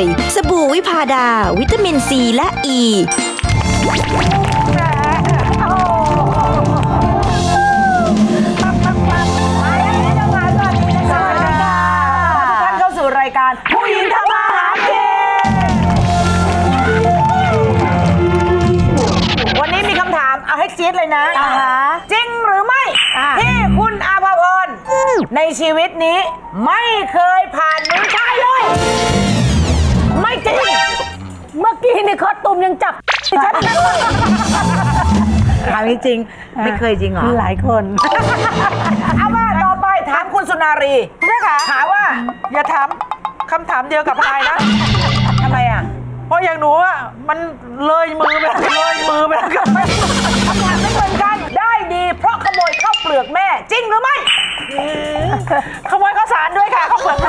ย สบู่วิพาดา วิตามินซีและอ e. ีสวัสดีค่ะทุกท่านเข้าสู่รายการผู้หญิงทำมาหากินวันนี้มีคำถามเอาให้จี๊ดเลยนะจริงหรือไม่ที่คุณอาภพรในชีวิตนี้ไม่เคยผ่านมือชายเลยไม่ จริง เมื่อกี้นี่คอตุมยังจับฉันเลยถามจริงๆไม่เคยจริงเหรอ หลายคน เอาว่าต่อไปถามคุณสุนารีคุณแม่คะถามว่า อย่าถามคำถามเดียวกับพายนะทำไมอะ เพราะอย่างหนูอะมันเลยมือไปแล้วเลยมือไปแล้วกับแม่คำถามไม่เหมือนกัน ได้ดีเพราะขโมยข้าวเปลือกแม่ จริงหรือไม่ ขโมยข้าวสารด้วยค่ะเขาเปิดไป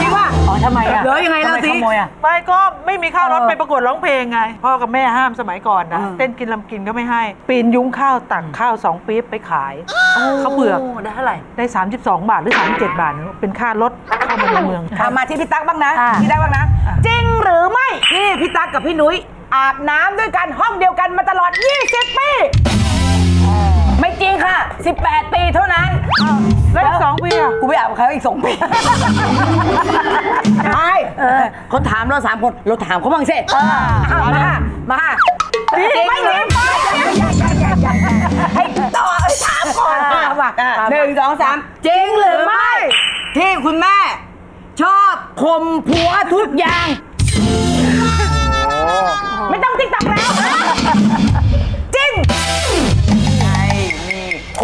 จริงว่า อ๋อทำไมอะเหลือยังไงล่ะสิ ทำมขโมยอะ ไม่ก็ไม่มีข้าวรถไปประกวดร้องเพลงไง พ่อกับแม่ห้ามสมัยก่อนนะอ่าเต้นกินลำกินก็ไม่ให้ ปีนยุ้งข้าวตักข้าวสองปี๊บไปขายข้าวเปลือกได้เท่าไหร่ได้ 32 บาทหรือ 37 บาทนะเป็นค่ารถเข้ามาในเมืองถามมาที่พี่ตั๊กบ้างนะอ่าพี่ตั๊กบ้างนะจริงหรือไม่ที่พี่ตั๊กกับพี่นุ้ยอาบน้ำด้วยกันห้องเดียวกันมาตลอด 20 ปี ไม่จริงค่ะ 18 ปีเท่านั้น ไปอาบกับเขาอีกสองปีใช่เขาถามเราสามคน เราถามเขาบ้างสิมา มาจริงไม่จริงให้ต่อให้ถามก่อนมาหนึ่งสองสามจริงหรือไม่ ที่คุณแม่ ชอบข่มผัวทุกอย่าง ไม่ต้องติ๊กตักแล้ว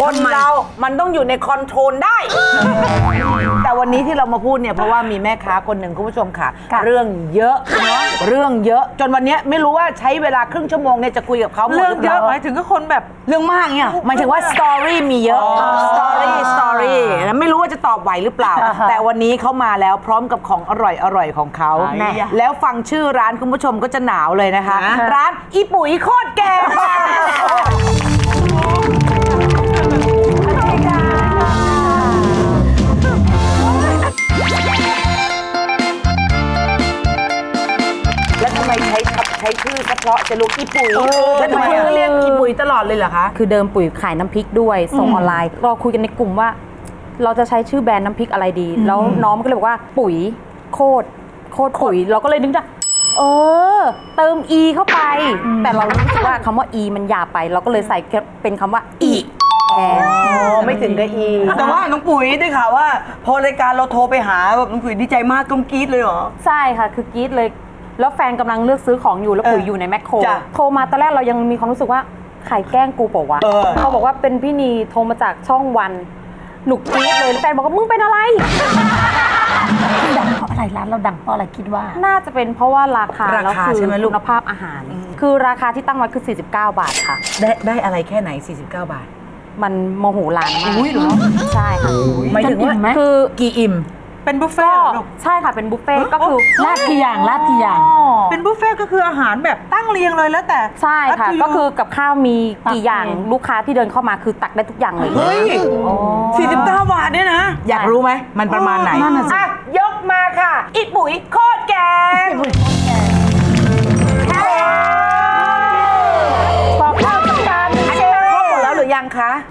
คนเรา มันต้องอยู่ในคอนโทรลได้ แต่วันนี้ที่เรามาพูดเนี่ยเพราะว่ามีแม่ค้าคนหนึ่งคุณผู้ชมค่ะ เรื่องเยอะเนาะเรื่องเยอะจนวันเนี้ยไม่รู้ว่าใช้เวลาครึ่งชั่วโมงเนี่ยจะคุยกับเขาหมดเรื่องหเยปอะล่าหมายถึงก็คนแบบ เรื่องมากเนี่ยหมายถึงว่าสตอรี่มีเยอะสตอรี่สตอรี่ไม่รู้ว่าจะตอบไหวหรือเปล่า แต่วันนี้เขามาแล้วพร้อมกับของอร่อยอร่อยของเขาไหนอะแล้วฟังชื่อร้านคุณผู้ชมก็จะหนาวเลยนะคะ ร้านอีปุ๋ยโคตรแก่ค่ะ ใช้ใช้ชื่อเฉพาะจะลูกอีปุ๋ยแล้วทำไมเขาเรียกอีปุ๋ยตลอดเลยเหรอคะ คือเดิมปุ๋ยขายน้ำพริกด้วยส่งออนไลน์เราคุยกันในกลุ่มว่า เราจะใช้ชื่อแบรนด์น้ำพริกอะไรดี แล้วน้องก็เลยบอกว่าปุ๋ยโคตรโคตรปุ๋ยเราก็เลยนึกว่าเออ เติม e เข้าไป แต่เรารู้สึกว่าคำว่า e มันหยาบไป เราก็เลยใส่เป็นคำว่า e แทนไม่ถึงกับอีแต่ว่าน้องปุ๋ยได้ข่าวว่า พอรายการเราโทรไปหาแบบน้องปุ๋ยดีใจมากกลุ้มกรี๊ดเลยเหรอ ใช่ค่ะ คือกรีดเลย แล้วแฟนกำลังเลือกซื้อของอยู่แล้วปุ๋ยเอออยู่ในแมคโครจ้ะโทรมาตอนแรกเรายังมีความรู้สึกว่าใครแกล้งกูเปล่าวะเออ เขาบอกว่าเป็นพี่นีโทรมาจากช่องวันหนุกกรีดเลยแล้วแฟนบอกว่ามึงเป็นอะไร ดังเพราะอะไรร้านเราดังเพราะอะไรคิดว่า น่าจะเป็นเพราะว่าราคาราแล้วคาคือใช่ไหมลูก คุณภาพอาหาร คือราคาที่ตั้งไว้คือ 49 บาทค่ะ ได้ได้อะไรแค่ไหน 49 บาท มันโมโหลานมากอุ้ยเหรอ ใช่ค่ะหมายถึงว่าอิ่มไหมคือ กี่อิ่ม เป็นบุฟเฟ่ก็ต์เหรอลูก ใช่ค่ะเป็นบุฟเฟ่ต์ก็คือลาดกี่อย่างลาดกี่อย่าง เป็นบุฟเฟ่ต์ก็คืออาหารแบบตั้งเรียงเลยแล้วแต่ ใช่ค่ะ up to you ก็คือกับข้าวมีกี่ตักอย่างเอง ลูกค้าที่เดินเข้ามาคือตักได้ทุกอย่างเลย เฮ้ย49บาทเนี่ยนะ อยากรู้ไหมมันประมาณไหนนั่นน่ะสิอะ ยกมาค่ะอีปุ๋ยโคตรแกงบอก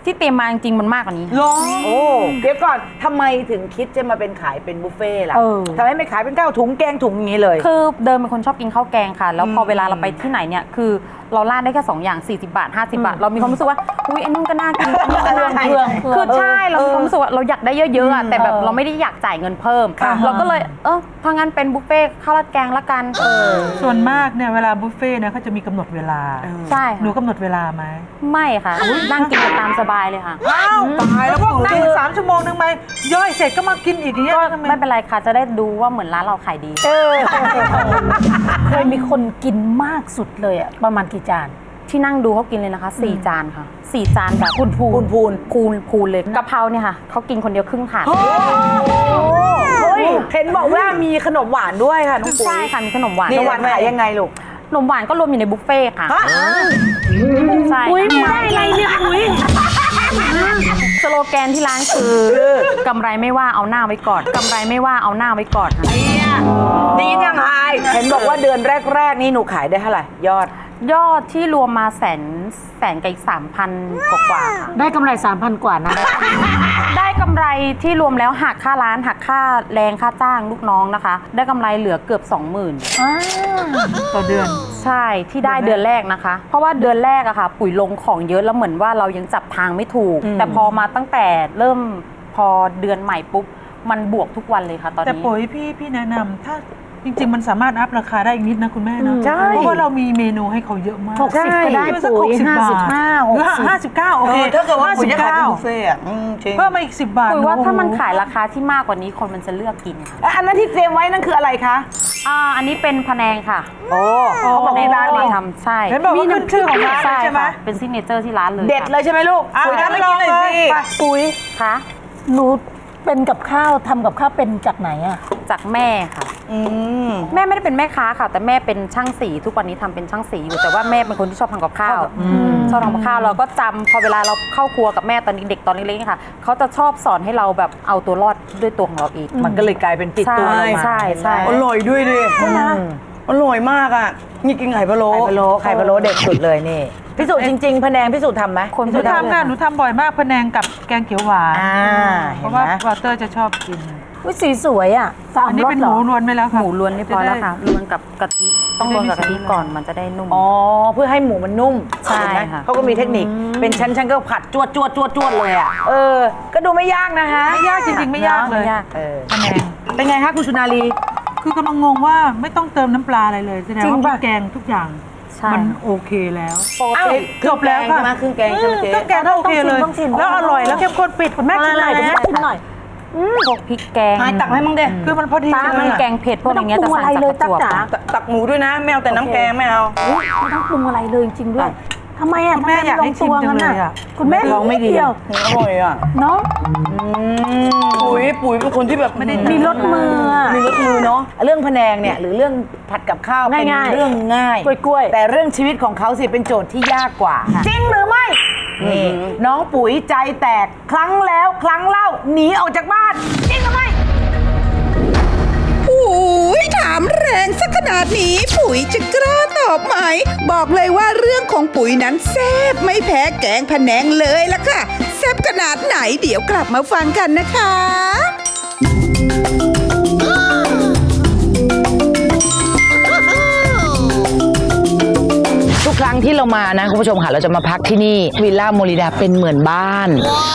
ที่เตรียมมาจริงๆมันมากกว่านี้ลองโอ้เดี๋ยวก่อนทำไมถึงคิดจะมาเป็นขายเป็นบุฟเฟ่ต์ล่ะเออ ทำไมไม่ขายเป็นข้าวถุงแกงถุงอย่างนี้เลย คือเดิมเป็นคนชอบกินข้าวแกงค่ะ แล้วพอเวลาเราไปที่ไหนเนี่ยคือเราราดได้แค่2อย่าง 40 บาท 50 บาท เรามีความรู้สึกว่าอุ้ยไอ้นุ่นก็น่ากินอันนี้ก็น่ากินเพื่องคือใช่เรามีความรู้สึกว่าเราอยากได้เยอะๆอะแต่แบบเราไม่ได้อยากจ่ายเงินเพิ่มเราก็เลยเออถ้างั้นเป็นบุฟเฟ่ต์ข้าวราดแกงละกันส่วนมากเนี่ยเวลาบุฟเฟ่ต์เนี่ยเขาจะมีกำหนดเวลา ใช่หนูค่ะกำหนดเวลาไหม ไม่ค่ะนั่งกินไปตามสบายเลยค่ะ อ้าวตายแล้วพวกนั่งสามชั่วโมงนึงไหมย่อยเสร็จก็มากินอีกอย่างเงี้ยก็ทำไมไม่เป็นไรค่ะ จะได้ดูว่าเหมือนร้านเราขายดีเคยมีคนกินมากสุดเลยอะประมาณกี่จาน ที่นั่งดูเขากินเลยนะคะสี่จานค่ะสี่จานแบบพูนพูนพูนพูนพูนเลยกะเพราเนี่ยค่ะเขากินคนเดียวครึ่งถาดเฮ้ยเห็นบอกว่ามีขนมหวานด้วยค่ะน้องปุ๋ยใช่ค่ะมีขนมหวานขนมหวานขายยังไงลูกขนมหวานก็รวมอยู่ในบุฟเฟ่ต์ค่ะฮะใช่อุ้ยค่ะไม่ได้อะไรเนี่ยอุ้ย สโลแกนที่ร้านคือกำไรไม่ว่าเอาหน้าไว้ก่อนกำไรไม่ว่าเอาหน้าไว้ก่อนค่ะอะได้ยินยังไงเห็นบอกว่าเดือนแรก ๆ นี่หนูขายได้เท่าไหร่ยอด ยอดที่รวมมาแสนแสนกับอีกสามพันกว่าๆค่ะได้กำไร 3,000 กว่านะ ได้กำไรที่รวมแล้วหักค่าร้านหักค่าแรงค่าจ้างลูกน้องนะคะ ได้กำไรเหลือเกือบ 20,000 ต่อเดือน ใช่ที่ได้เดือนแรกนะคะ เพราะว่าเดือนแรกอะค่ะ ปุ๋ยลงของเยอะแล้วเหมือนว่าเรายังจับทางไม่ถูกแต่พอมาตั้งแต่เริ่มพอเดือนใหม่ปุ๊บมันบวกทุกวันเลยค่ะ ตอนแต่นี้ ปุ๋ยพี่พี่แนะนำถ้า จริง ๆ มันสามารถอัพราคาได้อีกนิดนะคุณแม่เนาะใช่เพราะว่าเรามีเมนูให้เขาเยอะมาก60ก็ได้ไม่สักปุ๋ย60บาท55หรือห้าสิบเก้าโอเอเคอถ้าเกิดว่าปุ๋ยจะขายเป็น59บุฟเฟ่ต์อะอืมจริง เพิ่มมาอีก10บาทปุ๋ยว่าโอ้โหถ้ามันขายราคาที่มากกว่านี้คนมันจะเลือกกินค่ะแล้วอันนั้นที่เตรียมไว้นั่นคืออะไรคะ อ่าอันนี้เป็นพะแนงค่ะโอ้เขาบอกในร้านนี้ ทำใช่เห็นบอกว่าขึ้นชื่อของร้านเลยใช่ไหม ค่ะเป็นซิกเนเจอร์ที่ร้านเลยเด็ดเลยใช่ไหมลูกอะปุ๋ยงั้ทำนให้ลอกิงนหน่อยเลยสิ ไปปุ๋ยค่ะ หนู เป็นกับข้าวทำกับข้าวเป็นจากไหนอะจากแม่ค่ะ อืมแม่ไม่ได้เป็นแม่ค้าค่ะ แต่แม่เป็นช่างสีทุกวันนี้ทำเป็นช่างสีอยู่แต่ว่าแม่เป็นคนที่ชอบทำกับข้าวชอบทำกับข้าวเราก็จำพอเวลาเราเข้าครัวกับแม่ตอนเด็กๆตอนเล็กๆค่ะเขาจะชอบสอนให้เราแบบเอาตัวรอดด้วยตัวของเราเองมันก็เลยกลายเป็นติดตัวเรามาใช่ใช่ อร่อยด้วยดิ อ ร่อยมากอะนี่กินไข่พะโล้ไข่พะโล้ไข่พะโล้เด็ดสุดเลยนี่พิสูจน์จริงๆพะแนงพิสูจน์ทำไหมคนหนูทำค่ะหนูทำบ่อยมากพะแนงกับแกงเขียวหวานอ่าเพเห็นราะไหมว่าวอเตอร์จะชอบกิน อุ้ยสีสวยอะสามอันนี้รสเป็นเหหรมูอล้วนไปแล้วค่ะหมูล้วนเรียบร้อยแล้วค่ะล้วนกับกะทิต้องล้วนกับกะทิก่อนมันจะได้นุ่ม อ๋อเพื่อให้หมูมันนุ่มใช่เห็นไหมค่ะ เขาก็มีเทคนิคเป็นชั้นชั้นๆก็ผัดจวดจวดจวดจวดเลยอะเออ ก็ดูไม่ยากนะคะไม่ยากจริงๆไม่ยากเลยไม่ยากเออพะแนงเป็นไงคะคุณสุนารี คือกำลังงงว่าไม่ต้องเติมน้ำปลาอะไรเลยแสดงจริงว่าพริป่ะ กแกงทุกอย่าง ใช่ มันโอเคแล้วอ้าวจบแล้วค่ะครึ่งแกงใช่ไหมเจ๊ เครื่องแกงก็โอเคเลย ต้องชิม แล้วอร่อยแล้วเข้มข้นปิดคุณแม่แม่กิชินมหน่อยแล้วชิมหน่อยพวกพริกแกงไอ้ตักให้มั่งเด้คือมันพอดีถ้าเลมันยอะแกงเผ็ดพวกอย่างเงี้ยไม่จะต้องสั่งปรุงอะไรเลยจากประจวบจ๊ะจ๋าตักตักหมูด้วยนะ ไม่เอาแต่น้ำแกงไม่เอาอุ๊ยไม่ต้องปรุงอะไรเลยจริงๆด้วย ทำไมอะคุณแม่อยากให้ชิมจังเลยอะคุณแม่ลองไม่ดีเดียวอร่อยอะเนาะปุ๋ยปุ๋ยเป็นคนที่แบบไม่ได้มีรสมืออะมีรสมือเนาะเรื่องพะแนงเนี่ยหรือเรื่องผัดกับข้าวเป็นง่ายๆเรื่องง่ายกล้วยๆแต่เรื่องชีวิตของเขาสิเป็นโจทย์ที่ยากกว่า จริงหรือไม่นี่น้องปุ๋ยใจแตกครั้งแล้วครั้งเล่าหนีออกจากบ้านจริงหรือไม่อุ้ยถามแรงสักขนาดนี้ปุ๋ยจะกล้าต อบไหม บอกเลยว่าเรื่องของปุ๋ยนั้นแซ่บไม่แพ้แกงพะแนงเลยล่ะค่ะ แซ่บขนาดไหนเดี๋ยวกลับมาฟังกันนะคะ ครั้งที่เรามานะคุณผู้ชมค่ะเราจะมาพักที่นี่วิลล่าโมริดาเป็นเหมือนบ้าน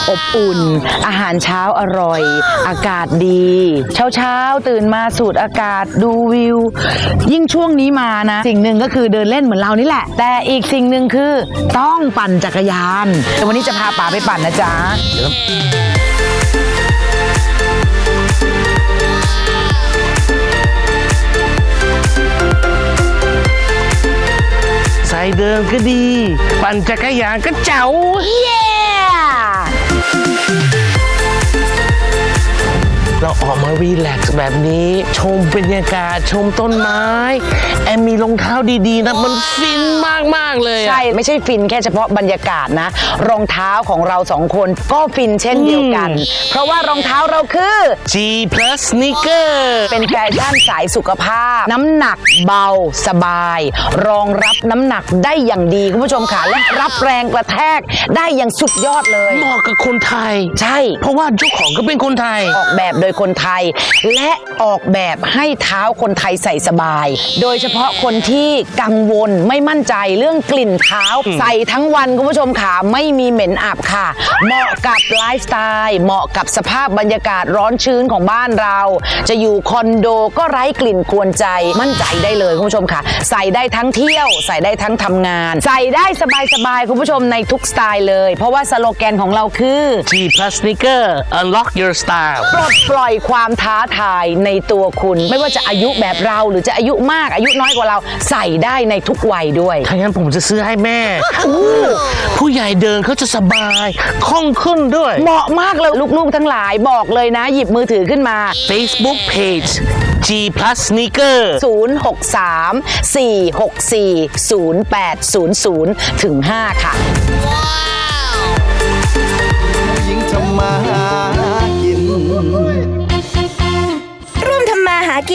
อบอุ่น อาหารเช้าอร่อย อากาศดี เช้าเช้าตื่นมาสูดอากาศดูวิว ยิ่งช่วงนี้มานะ สิ่งหนึ่งก็คือเดินเล่นเหมือนเรานี่แหละ แต่อีกสิ่งหนึ่งคือต้องปั่นจักรยานแต่วันนี้จะพาป๋าไปปั่นนะจ๊ะ เดิมก็ดี ปั่นจักรยานก็เจ๋วเย้ เราออกมารีแลกซ์แบบนี้ ชมบรรยากาศชมต้นไม้ แอมมีรองเท้าดีๆนะ มันฟินมาก ๆ เลยอะ ใช่ ไม่ใช่ฟินแค่เฉพาะบรรยากาศนะ รองเท้าของเราสองคนก็ฟินเช่นเดียวกันเพราะว่ารองเท้าเราคือ G plus sneaker เป็นแฟชั่นสายสุขภาพ น้ำหนักเบาสบาย รองรับน้ำหนักได้อย่างดี คุณผู้ชมค่ะและรับแรงกระแทกได้อย่างสุดยอดเลย เหมาะกับคนไทย ใช่ เพราะว่าเจ้าของก็เป็นคนไทย ออกแบบโดยคนไทย และออกแบบให้เท้าคนไทยใส่สบาย โดยเฉพาะคนที่กังวลไม่มั่นใจเรื่องกลิ่นเท้า ใส่ทั้งวันคุณผู้ชมค่ะไม่มีเหม็นอับค่ะ เหมาะกับไลฟ์สไตล์เหมาะกับสภาพบรรยากาศร้อนชื้นของบ้านเรา จะอยู่คอนโดก็ไร้กลิ่นกวนใจมั่นใจได้เลยคุณผู้ชมค่ะ ใส่ได้ทั้งเที่ยว ใส่ได้ทั้งทำงาน ใส่ได้สบายๆคุณผู้ชมในทุกสไตล์เลย เพราะว่าสโลแกนของเราคือ G plus sneaker unlock your style ปลดปล่อยความท้าทายในตัวคุณ ไม่ว่าจะอายุแบบเราหรือจะอายุมาก อายุน้อยกว่าเราใส่ได้ในทุกวัยด้วย ถ้างั้นผมจะซื้อให้แม่ ผู้ใหญ่เดินเขาจะสบายคล่องขึ้นด้วย เหมาะมากเลยลูกๆทั้งหลายบอกเลยนะ หยิบมือถือขึ้นมา Facebook page G plus sneaker 063 464 0800 ถึง 5 ค่ะยิ่งทำมาหากินร่วมทำมาหา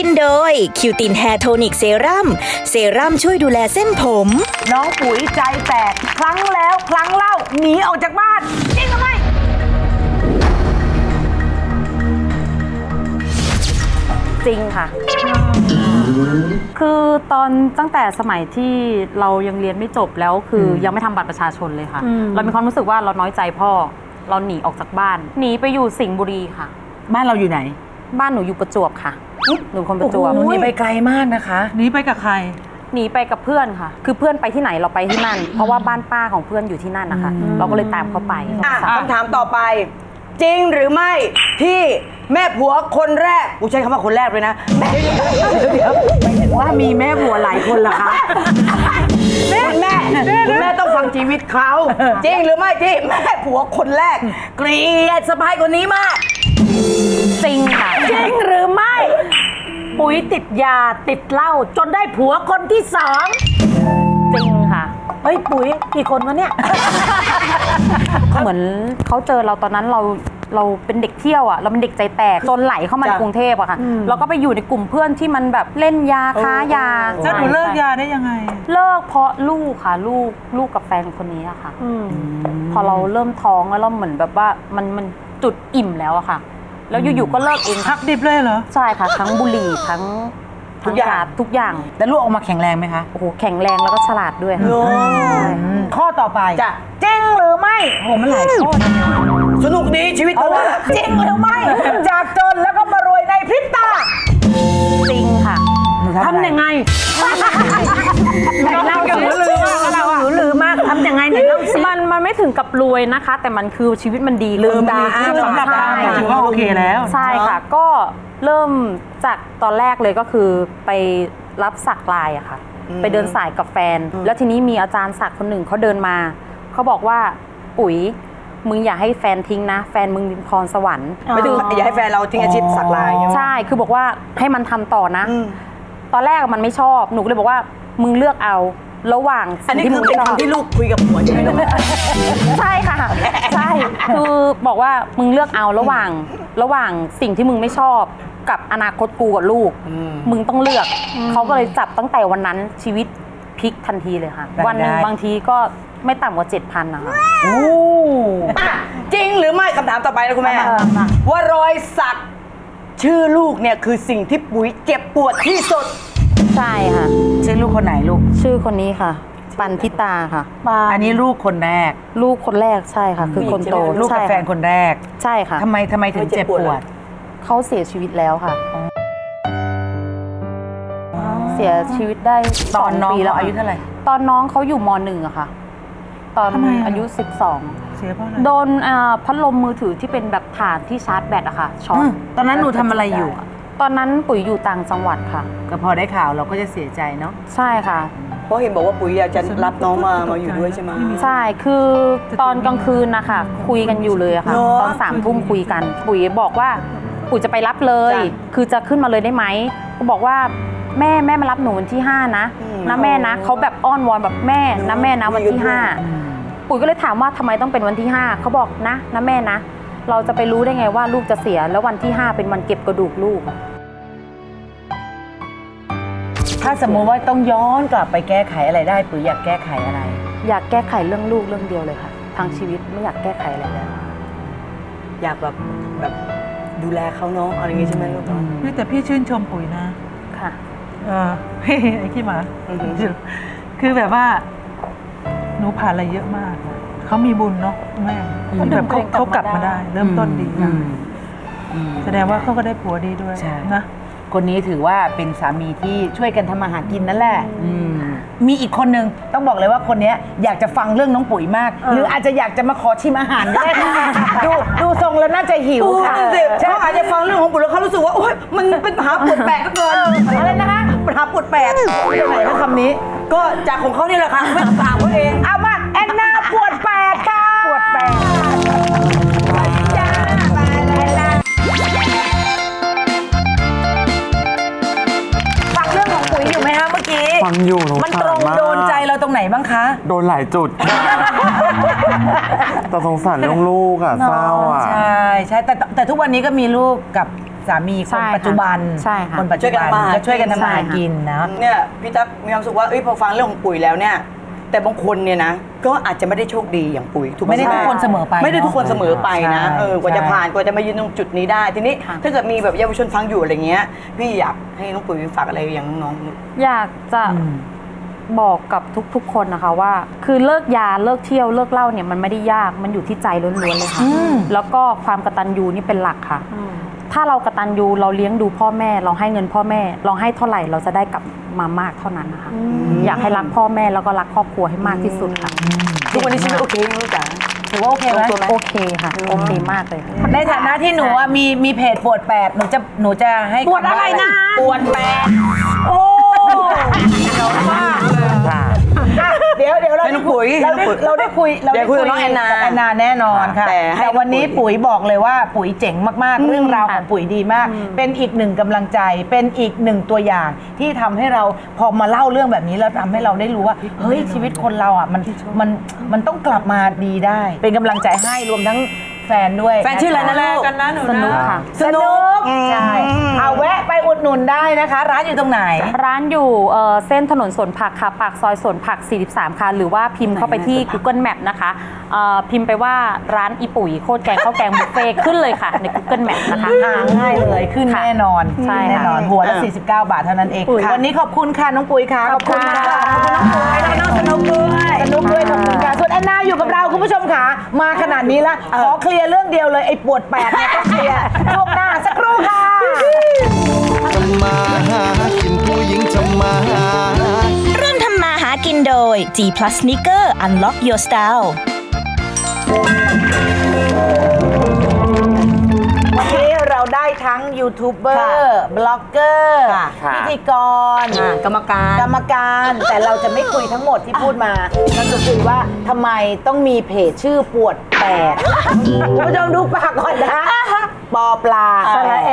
กินโดยคิวตินแฮร์โทนิกเซรั่มเซรั่มช่วยดูแลเส้นผม น้องปุ๋ยใจแตก ครั้งแล้วครั้งเล่าหนีออกจากบ้านจริงหรือไม่จริงค่ะ คือตอนตั้งแต่สมัยที่เรายังเรียนไม่จบแล้วคืออยังไม่ทำบัตรประชาชนเลยค่ะ เรามีความรู้สึกว่าเราน้อยใจพ่อ เราหนีออกจากบ้านหนีไปอยู่สิงห์บุรีค่ะ บ้านเราอยู่ไหน บ้านหนูอยู่ประจวบค่ะ หนูคนประจวบหนูหนีไปไกลมากนะคะ หนีไปกับใคร หนีไปกับเพื่อนค่ะ คือเพื่อนไปที่ไหนเราไปที่นั่น เพราะว่าบ้านป้าของเพื่อนอยู่ที่นั่นนะคะ เราก็เลยตามเขาไปอะคำถามต่อไป จริงหรือไม่ที่แม่ผัวคนแรกกูใช้คำว่าคนแรกเลยนะแม่เดี๋ยวหมายถึงว่ามีแม่ผัวหลายคนเหรอคะคุณแม่คุณแม่ต้องฟังชีวิตเขาจริงหรือไม่ที่แม่ผัวคนแรก เกลียดสะพายคนนี้มาก จริงค่ะ จริงหรือไม่ ปุ๋ยติดยาติดเหล้าจนได้ผัวคนที่สองจริงค่ะ เฮ้ยปุ๋ยกี่คนวะเนี่ย เหมือนเขาเจอเราตอนนั้นเราเราเป็นเด็กเที่ยวอะเราเป็นเด็กใจแตกจนไหลเข้ามาในจ้ะ กรุงเทพอะค่ะเราก็ไปอยู่ในกลุ่มเพื่อนที่มันแบบเล่นยาค้ายาแล้วหนูเลิกยาได้ยังไง เลิกเพราะลูกค่ะ ลูกลูกกับแฟนคนนี้อะค่ะ พอเราเริ่มท้องแล้วเราเหมือนแบบว่ามันมันจุดอิ่มแล้วอะค่ะ แล้วอยู่ๆก็เลิกเองหักดิบเลยเหรอ ใช่ค่ะทั้งบุหรี่ทั้งทุกอย่างทั้ทุกอย่างแล้วลูกออกมาแข็งแรงไหมคะ โอ้โหแข็งแรงแล้วก็ฉลาดด้วยค่ะใช่ข้อต่อไปจ้ะ จริงหรือไม่โหมันหลายข้อจังเลยสนุกดีชีวิตเอาเขาละจริงหรือไม่ จากจนแล้วก็มารวยในพริบตาจริงค่ะทำยังไงไหนเล่าสิหนูลือมากทำ ยังไงไหนเล่าสิ มันมันไม่ถึงกับรวยนะคะ แต่มันคือชีวิตมันดีลืมตาสำหรับเราเนี่ยถือว่าโอเคแล้วใช่ค่ะ ก็เริ่มจากตอนแรกเลยก็คือไปรับสักลายอะค่ะไปเดินสายกับแฟนแล้วทีนี้มีอาจารย์สักคนหนึ่งเขาเดินมา เขาบอกว่าปุ๋ยมึงอย่าให้แฟนทิ้งนะ แฟนมึงมีพรสวรรค์ไม่ถึงอย่าให้แฟนเราทิ้งอาชีพสักลายใช่ไหมใช่คือบอกว่าให้มันทำต่อนะ อืม ตอนแรกมันไม่ชอบ หนูก็เลยบอกว่ามึงเลือกเอา ระหว่างอันสิ่งนี้ที่คืมึองเป็นชอบคำที่ลูกคุยกับผัวใช่ไหมลูกใช่ค่ะ ใช่ คือบอกว่ามึงเลือกเอาระหว่าง ระหว่างสิ่งที่มึงไม่ชอบกับอนาคตกูกับลูก มึงต้องเลือก เขาก็เลยจับตั้งแต่วันนั้นชีวิตพลิกทันทีเลยค่ะรายได้วันหนึ่งบางทีก็ไม่ต่ำกว่าเจ็ดพันนะคะอะจริงหรือไม่คำถามต่อไปนะคุณแม่ ว่ารอยสักชื่อลูกเนี่ยคือสิ่งที่ปุ๋ยเจ็บปวดที่สุด ใช่ค่ะ ชื่อลูกคนไหนลูก ชื่อคนนี้ค่ะ ปันทิตาค่ะ อันนี้ลูกคนแรก ลูกคนแรกใช่ค่ะ คือคนโตลูกกับใช่แฟนคนแรก ใช่ค่ะทำไมทำไมถึงเจ็บปวด เขาเสียชีวิตแล้วค่ะ เสียชีวิตได้ตอนน้องสปีแล้วเขาอายุเท่าไหร่ ตอนน้องเขาอยู่มหนึ่งอะค่ะ ตอนทำไมอะอายุเสียเพราะอะไร12โดนอ่าพัดลมมือถือที่เป็นแบบฐานที่ชาร์จแบตอะค่ะช็อตอืมตอนนั้นหนูทำอะไรอยู่อะ ตอนนั้นปุ๋ยอยู่ต่างจังหวัดค่ะ ก็พอได้ข่าวเราก็จะเสียใจเนาะ ใช่ค่ะ เพราะเห็นบอกว่าปุ๋ยอยากจะรับน้องมามาอยู่ด้วยใช่ไหม ใช่คือตอนกลางคืนนะคะคุยกันอยู่เลยอะค่ะเนอะตอนสามทุ่มคุยกัน ปุ๋ยบอกว่าปุ๋ยจะไปรับเลย จ้ะคือจะขึ้นมาเลยได้ไหมก็บอกว่าแม่แม่มารับหนูวันที่5นะอืมนะแม่นะเขาแบบอ้อนวอนแบบแม่นะแม่นะวันที่5ปุ๋ยก็เลยถามว่าทำไมต้องเป็นวันที่ 5 เขาบอกนะนะแม่นะ เราจะไปรู้ได้ไงว่าลูกจะเสีย แล้ววันที่ 5 เป็นวันเก็บกระดูกลูก ถ้าสมมติว่าต้องย้อนกลับไปแก้ไขอะไรได้ปุ๋ยอยากแก้ไขอะไร อยากแก้ไขเรื่องลูกเรื่องเดียวเลยค่ะทางชีวิตไม่อยากแก้ไขอะไรแล้ว อยากแบบแบบดูแลเขาเนาะอะไรอย่างงี้ใช่ไหมลูกเนาะเฮ้ยแต่พี่ชื่นชมปุ๋ยนะค่ะ เออ ไอ้ขี้หมาอือหือคือแบบว่า หนูผ่านอะไรเยอะมากอะ เขามีบุญเนาะแม่แบบเขาเขากลับมาได้ เริ่มต้นดีอืนะมอืมแสดงว่าเขาก็ได้ผัวดีด้วยใช่นะคนนี้ถือว่าเป็นสามีที่ช่วยกันทำมาหากินนั่นแหละอืมมีอีกคนนึงต้องบอกเลยว่าคนเนี้ยอยากจะฟังเรื่องน้องปุ๋ยมาก หรืออาจจะอยากจะมาขอชิมอาหารก็ได้นะดูดูทรงแล้วน่าจะหิวโอ้ค่ะนั่นสิเขาอาจจะฟังเรื่องของปุ๋ยแล้วเขารู้สึกว่าโอ๊ยมันเป็นปัญหาปวดแปลกเหลือเกินอะไรนะคะปัญหาปวดแปลกจากไหนคะคำนี้ ก็จากของเขาเนี่ยแหละค่ะไม่ถามเขาเองเอามาแอนนา ฟังอยู่สงมันสาตรงมาก โดนใจเราตรงไหนบ้างคะ โดนหลายจุด แต่สงสารเรื่องลูกอะเศร้าอะ ใช่ใช่แต่แต่ทุกวันนี้ก็มีลูกกับสสามีคใช่นค่ะปัจจุบันใช่ค่ะคนปัจจุบันช่วยกันทำมาหาก็ช่วยกันทำมาหาใช่ค่ะกินนะ เนี่ยพี่ตั๊กมีความรู้สึกว่าเอ้ยพอฟังเรื่องของปุ๋ยแล้วเนี่ย แต่บางคนเนี่ยนะก็อาจจะไม่ได้โชคดีอย่างปุ๋ยถูกหไม่ได้ทุกคนเสมอไปไม่ได้ทุกคนเสมอไปนะใช่เออกว่าจะใช่ผ่านกว่าจะมายืนตรงจุดนี้ได้ ทีนี้ค่ะถ้าเกิดมีแบบเยาวชนฟังอยู่อะไรเงี้ยพี่อยากให้น้องปุ๋ยฝากอะไรอย่างน้องๆอยากจะบอกกับทุกๆคนนะคะว่า คือเลิกยาเลิกเที่ยวเลิกเหล้าเนี่ยมันไม่ได้ยากมันอยู่ที่ใจล้วนๆเลยค่ะ แล้วก็ความกตัญญูนี่เป็นหลักค่ะ ถ้าเรากตัญญูเราเลี้ยงดูพ่อแม่ เราให้เงินพ่อแม่ เราให้เท่าไหร่เราจะได้กลับมามากเท่านั้นนะคะอยากให้รักพ่อแม่แล้วก็รักครอบครัวให้มากที่สุดค่ะทุกวันนี้ชีวิตโอเคไหมลูกจ๋าถือว่าโอเคไหมโอเคค่ะโอเคมากเลยค่ะในฐานะที่หนูอะมีมีเพจปวดแปดหนูจะหนูจะให้ปวดอะไรนะปวดแปดโอ้ เดี๋ยว เดี๋ยวเราให้น้องปุ๋ยเราได้เราได้คุยเราเดี๋ยวคุยกับน้องแอนนาบแอนนาแน่นอนค่ะแต่ให้แต่วันนี้น้องปุ๋ยปุ๋ยบอกเลยว่าปุ๋ยเจ๋งมาก ๆ เรื่องราวของปุ๋ยดีมาก เป็นอีกหนึ่งกำลังใจ เป็นอีกหนึ่งตัวอย่าง ที่ทำให้เราพอมาเล่าเรื่องแบบนี้แล้วทำให้เราได้รู้ว่า เฮ้ยชีวิตคนเราอะมันมันมันต้องกลับมาดีได้ เป็นกำลังใจให้รวมทั้ง แฟนด้วยแฟนชื่ออะไรนะลูกกันนะหนูสนุกนะค่ะ สนุกใช่เอาแวะไปอุดหนุนได้นะคะ ร้านอยู่ตรงไหน ร้านอยู่เอ่อเส้นถนนสวนผักค่ะ ปากซอยสวนผัก 43 ค่ะ หรือว่าพิมพ์เข้าไปที่ Google Map นะคะเอ่อพิมพ์ไปว่าร้านอีปุ๋ยโคตรแกงข้าวแกงบุฟเฟ่ต์ขึ้นเลยค่ะ ใน Google Map นะคะหาง่ายเลยขึ้นค่ะแน่นอนใช่ค่ะแน่นอนหัวละ49 บาทเท่านั้นเองวันนี้ขอบคุณค่ะน้องปุ๋ยค่ะขอบคุณค่ะขอบคุณน้องปุ๋ยแล้วก็น้องสนุกด้วยสนุกด้วยขอบคุณค่ะส่วนแอนนาอยู่กับเราคุณผู้ชมค่ะมาขนาดนี้ละขอเคลียร์เรื่องเดียวเลย ไอ้ปวดแปดเนี่ยต้องเคลียร์ช่วงหน้าสักครู่ค่ะ ทำมาหากินผู้หญิงทำมาหาร่วมทำมาหากินโดย G Plus Sneaker Unlock Your Style เราได้ทั้งยูทูบเบอร์บล็อกเกอร์ค่ะพิธีกรกรรมการ กรรมการแต่เราจะไม่คุยทั้งหมดที่พูดมาเราจะคุยว่าทำไมต้องมีเพจชื่อปวดแปดคุณผู้ชมดูปากก่อนนะปอปลาสระเอ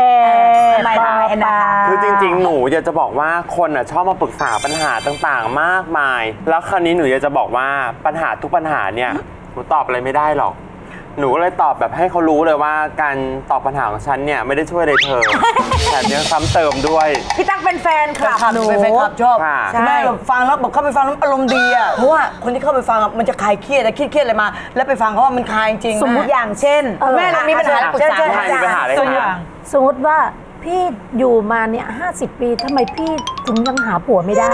ทำไมทำไมแอนนา คือจริงๆ หนูอยากจะบอกว่าคนอะชอบมาปรึกษาปัญหาต่างๆ มากมาย แล้วคราวนี้หนูอยากจะบอกว่าปัญหาทุกปัญหาเนี่ย หนูตอบอะไรไม่ได้หรอก หนูก็เลยตอบแบบให้เขารู้เลยว่าการตอบปัญหาของฉันเนี่ยไม่ได้ช่วยอะไรเธอแถมยังซ้ำเติมด้วย พี่ตั๊กเป็นแฟนคลับหนูเป็นแฟนคลับชอบค่ะคุณแม่แบบฟังแล้วบอกเข้าไปฟังแล้วอารมณ์ดีอะเพราะว่าคนที่เข้าไปฟังอะมันจะคลายเครียดแล้วเครียดเครียดอะไรมา แล้วไปฟังเขาว่ามันคลายจริงสมมุติอย่างเช่น แม่เรามีปัญหาอะไรปรึกษาเชิญใช่มีปัญหาอะไรเชิญคะ สมมติว่า พี่อยู่มาเนี่ยห้าสิบปีทำไมพี่ถึงยังหาผัวไม่ได้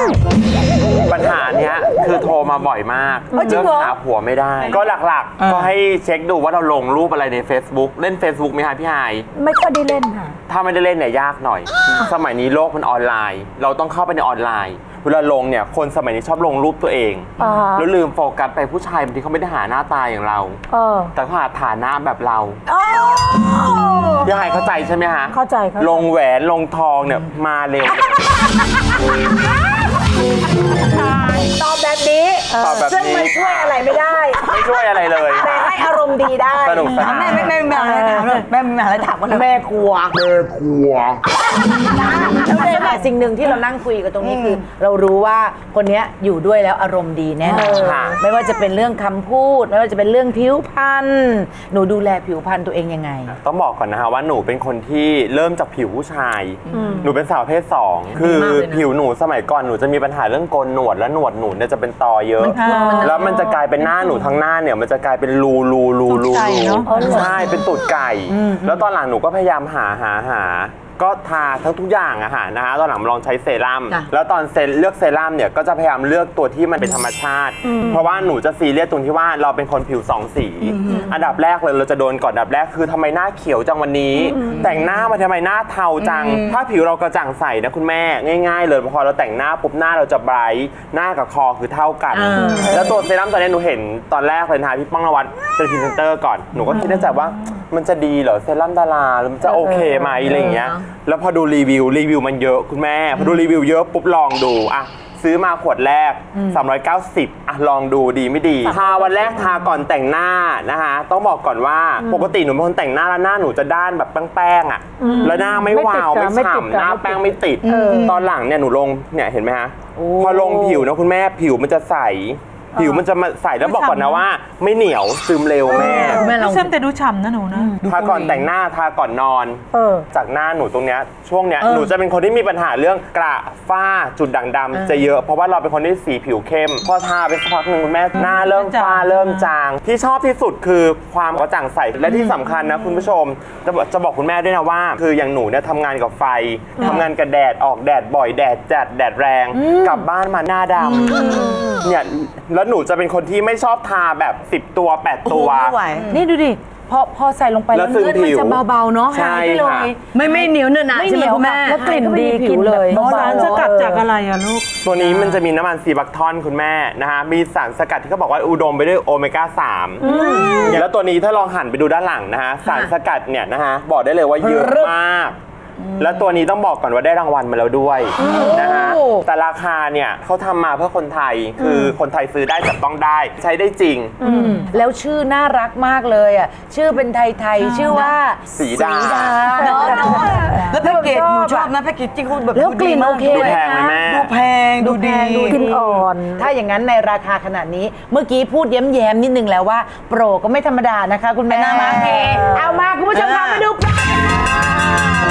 ปัญหาเนี้ยคือโทรมาบ่อยมากเอ้ยจริงเหรอ หาผัวไม่ได้ ก็หลักๆ ก็ให้เช็คดูว่าเราลงรูปอะไรใน Facebook เล่น Facebook ไหมคะพี่ไฮายไม่ค่อยได้เล่นค่ะ ถ้าไม่ได้เล่นเนี่ยยากหน่อย สมัยนี้โลกมันออนไลน์ เราต้องเข้าไปในออนไลน์ เวลาลงเนี่ยคนสมัยนี้ชอบลงรูปตัวเอง อ่าฮะ แล้วลืมโฟกัสไปผู้ชายบางทีเขาไม่ได้หาหน้าตาอย่างเรา เออแต่เขาหาฐานะแบบเราพี่ไฮายเข้าใจใช่ไหมฮะ เข้าใจเข้าใจลงแหวนลงทองเนี่ยมาเร็ว ตอบแบบนี้ ตอบแบบซึ่งนี้มันช่วยอะไรไม่ได้ ไม่ช่วยอะไรเลย แต่ให้อารมณ์ดีได้สนุกสนาน แม่แม่แม่แม่อะไรถามเลยแม่แม่อะไรถามกันเลยแม่กลัวแม่กลัวแล้วแต่สิ่งหนึ่งที่เรานั่งคุยกันตรงนี้คือ เรารู้ว่าคนเนี้ยอยู่ด้วยแล้วอารมณ์ดีแน่นอนค่ะไม่ว่าจะเป็นเรื่องคำพูด ไม่ว่าจะเป็นเรื่องผิวพรรณหนูดูแลผิวพรรณตัวเองยังไง ต้องบอกก่อนนะคะว่าหนูเป็นคนที่เริ่มจากผิวผู้ชาย หนูเป็นสาวประเพศสองคือผิวหนูสมัยก่อนหนูจะมีปัญหาเรื่องโกนหนวดและหนวดหนูเนี่ยจะเป็นตอเยอะแล้วมันจะกลายเป็นหน้าหนูทั้งหน้าเนี่ยมันจะกลายเป็นรูรูรูรูตูดไก่เนอะใช่เป็นตูดไก่ แล้วตอนหลังหนูก็พยายามหาหาหา ก็ทาทั้งทุกอย่างอะค่ะนะคะตอนหลังมาลองใช้เซรั่มจ้ะแล้วตอนเซนเลือกเซรั่มเนี่ยก็จะพยายามเลือกตัวที่มันเป็นธรรมชาติ เพราะว่าหนูจะซีเรียสตรงที่ว่าเราเป็นคนผิวสองสี อันดับแรกเลยเราจะโดนก่อนอันดับแรกคือทำไมหน้าเขียวจังวันนี้ แต่งหน้ามาทำไมหน้าเทาจัง ถ้าผิวเรากระจ่างใสนะคุณแม่ง่าย ๆ เลยพอเราแต่งหน้าปุ๊บหน้าเราจะไบรท์หน้ากับคอคือเท่ากันแล้วตัวเซรั่มตัวนี้หนูเห็นตอนแรกเลยนะคะพี่ป้องนวัดเป็นพรีเซนเตอร์ก่อนหนูก็คิดในใจว่า มันจะดีเหรอเซรั่มดาราแล้วมันจะโอเคไหมอะไรอย่างเงี้ย แล้วพอดูรีวิวรีวิวมันเยอะคุณแม่ พอดูรีวิวเยอะปุ๊บลองดูอะซื้อมาขวดแรก 390อะลองดูดีไม่ดี ทาวันแรกทาก่อนแต่งหน้านะคะต้องบอกก่อนว่าปกติหนูเป็นคนแต่งหน้าแล้วหน้าหนูจะด้านแบบแป้งๆอะ แล้วหน้าไม่วาวไม่ไม่ติดฉ่ำหน้าแป้งไม่ติด ตอนหลังเนี่ยหนูลงเนี่ยเห็นไหมฮะพอลงผิวนะคุณแม่ผิวมันจะใส ผิวมันจะมาใส่แล้วบอกก่อนนะว่า ไม่เหนียวซึมเร็วแม่พี่แซมแต่ดูฉ่ำนะหนูนะ ทาก่อนแต่งหน้าทาก่อนนอนจากหน้าหนูตรงเนี้ยช่วงเนี้ยหนูจะเป็นคนที่มีปัญหาเรื่องกระฝ้าจุดด่างดำจะเยอะเพราะว่าเราเป็นคนที่สีผิวเข้ม พอทาไปสักพักหนึ่งคุณแม่หน้าเริ่มฝ้าเริ่มจาง ที่ชอบที่สุดคือความกระจ่างใสและที่สำคัญนะคุณผู้ชม จะบอกจะบอกคุณแม่ด้วยนะว่า คืออย่างหนูเนี่ยทำงานกับไฟทำงานกับแดดออกแดดบ่อยแดดจัดแดดแรง กลับบ้านมาหน้าดำเนี่ยแล้วหนูจะเป็นคนที่ไม่ชอบทาแบบ 10 ตัว 8 ตัวนี่ดูดิพอพอใส่ลงไปแล้แล้ววซึมเลือดมันผิวจะเบาๆเนาะใช่หายไปเลค่ะ ย ไม่ไม่เหนียวเนื้อหนาไม่ใช่เหไหมนียวคุณแม่ค่ะแล้วกลิ่นดีไม่มีผิวกินเลยอ๋อสารสกัดจากเอะไรอะลูก ตัวนี้มันจะมีน้ำมันซีบักทอนคุณแม่นะฮะ มีสารสกัดที่เขาบอกว่าอุดมไปด้วยโอเมก้า 3 แล้วตัวนี้ถ้าลองหันไปดูด้านหลังนะฮะ สารสกัดเนี่ยนะฮะ บอกได้เลยว่าเยอะมาก แล้วตัวนี้ต้องบอกก่อนว่าได้รางวัลมาแล้วด้วยนะฮะแต่ราคาเนี่ยเขาทำมาเพื่อคนไทยคือคนไทยซื้อได้จับต้องได้ ใช้ได้จริงแล้วชื่อน่ารักมากเลยอะชื่อเป็นไทยๆชื่อว่าสีดา เนาะแล้วแพ็กเกจหนูชอบนะแพ็กเกจจริงเขาแบบแล้วกลิ่นดูดีมาโอเคดูแพงไหมแม่ ดูแพงดูดี กลิ่นอ่อน ถ้าอย่างนั้นในราคาขนาดนี้เมื่อกี้พูดแย้มๆนิดนึงแล้วว่า โปรก็ไม่ธรรมดานะคะ คุณแม่เป็นหน้าม้าเทเอามาคุณผู้ชมค่ะมาดูโปรนี่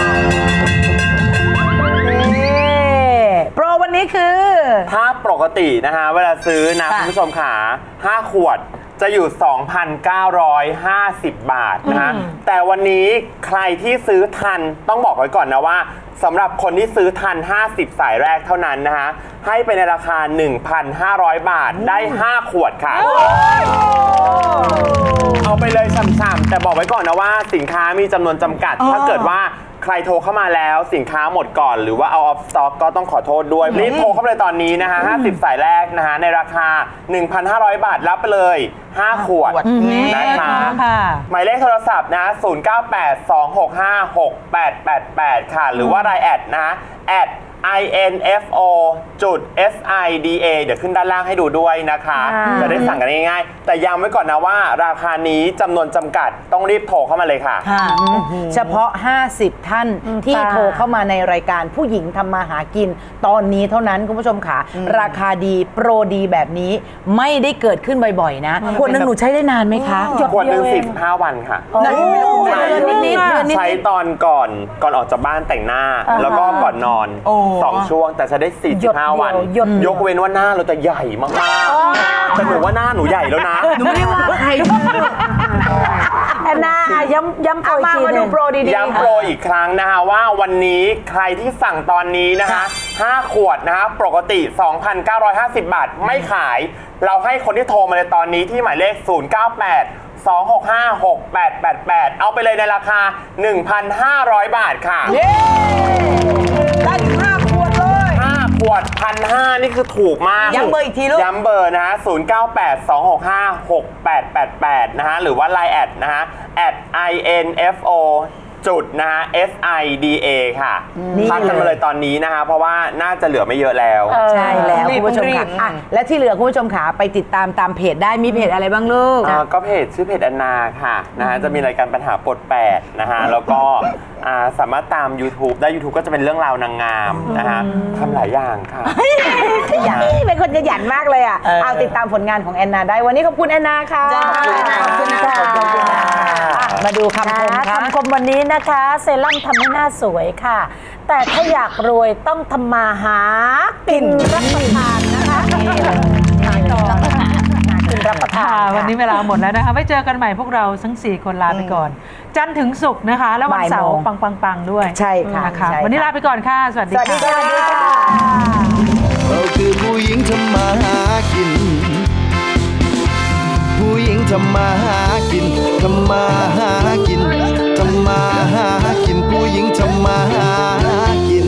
โปรวันนี้คือ ถ้าปกตินะฮะเวลาซื้อนะคุณผู้ชมขา5 ขวดจะอยู่ 2,950 บาทนะฮะแต่วันนี้ใครที่ซื้อทันต้องบอกไว้ก่อนนะว่าสำหรับคนที่ซื้อทัน 50 สายแรกเท่านั้นนะฮะ ให้ไปในราคา 1,500 บาทได้ 5 ขวดค่ะ เอาไปเลยช่ำๆแต่บอกไว้ก่อนนะว่าสินค้ามีจำนวนจำกัดถ้าเกิดว่า ใครโทรเข้ามาแล้วสินค้าหมดก่อน หรือว่าเอาออฟสต็อกก็ต้องขอโทษด้วยรีบโทรเข้าไปเลยตอนนี้นะฮะ50 สายแรกนะฮะในราคา 1,500 บาทรับไปเลย 5 ขวด นะคะ ค่ะ หมายเลขโทรศัพท์นะ 0982656888 ค่ะ หรือว่ารายแอดนะแอด info จุด sida เดี๋ยวขึ้นด้านล่างให้ดูด้วยนะคะจะได้สั่งกันง่ายๆ แต่ย้ำไว้ก่อนนะว่า ราคานี้จำนวนจำกัดต้องรีบโทรเข้ามาเลยค่ะเฉพาะ 50 ท่านที่ค่ะโทรเข้ามาในรายการผู้หญิงทำมาหากิน ตอนนี้เท่านั้นคุณผู้ชมค่ะ ราคาดีโปรดีแบบนี้ไม่ได้เกิดขึ้นบ่อยๆ นะขวดหนึงหนูใช้ได้นานไหมคะขวดหนึ่ง45วันค่ะเดือนนิดๆเดือนนิด ใช้ตอนก่อนก่อนออกจากบ้านแต่งหน้า แล้วก็ก่อนนอนสองช่วงแต่ใช้ได้ 45 วัน หยดเดียวยกเว้นว่าหน้าเราจะใหญ่มากๆแต่หนูว่าหน้าหนูใหญ่แล้วนะ หนูไม่ได้ว่าใคร แอนนาอะย้ำย้ำโปรเอาอีกมาทีมาหดูนึ่ง โปรดีๆย้ำโปรอีกครั้งนะคะว่าวันนี้ใครที่สั่งตอนนี้นะคะ5 ขวดนะคะปกติ 2,950 บาทไม่ขาย เราให้คนที่โทรมาในตอนนี้ที่หมายเลข 098 265 6888 เอาไปเลยในราคา 1,500 บาทค่ะ ได้ถึงห้าขวดเลย5 ขวดพันห้านี่คือถูกมากย้ำเบอร์อีกทีลูก ย้ำเบอร์นะฮะ098 265 6888นะฮะ หรือว่า Line แอดนะฮะ at info จุดนะฮะ sida ค่ะทักกันมาเลยตอนนี้นะคะ เพราะว่าน่าจะเหลือไม่เยอะแล้ว ใช่แล้วรีบคุณผู้ชมรีค่ะบอะและที่เหลือคุณผู้ชมค่ะไปติดตามตามเพจได้มีเพจอะไรบ้างลูก อ่าก็เพจชื่อเพจแอนนาค่ะนะฮะจะมีรายการปัญหาปลดแปดนะฮะแล้วก็ อ่าสามารถตาม YouTube ได้ YouTube ก็จะเป็นเรื่องราวนางงามนะฮะทำหลายอย่างค่ะ ขยันเป็นคนขยันมากเลยอะ เอาติดตามผลงานของแอนนาได้ วันนี้ขอบคุณแอนนาค่ะจ้าขอบคุณค่ะขอบคุณค่ะ อะมาดูคำคมค่ะคำคมวันนี้นะคะ เซรั่มทำให้หน้าสวยค่ะ แต่ถ้าอยากรวยต้องทำมาหากินรับประทานนะคะหาต่อหากิน รับประทาค่ะนวันนี้เวลาหมดแล้วนะคะไว้เจอกันใหม่พวกเราทั้ง 4 คนลาไปก่อน จันทร์ถึงศุกร์นะคะ แล้ววันบ่ายโมงเสาร์ปังปังปังๆ ด้วยใช่ค่ะนะคะใช่ค่ะ วันนี้ลาไปก่อนค่ะ สวัสดีสวัสดีค่ะ ค่ะ เราคือผู้หญิงทำมาหากิน ผู้หญิงทำมาหากินทำมาหากินทำมาหากิน ผู้หญิงทำมาหากิน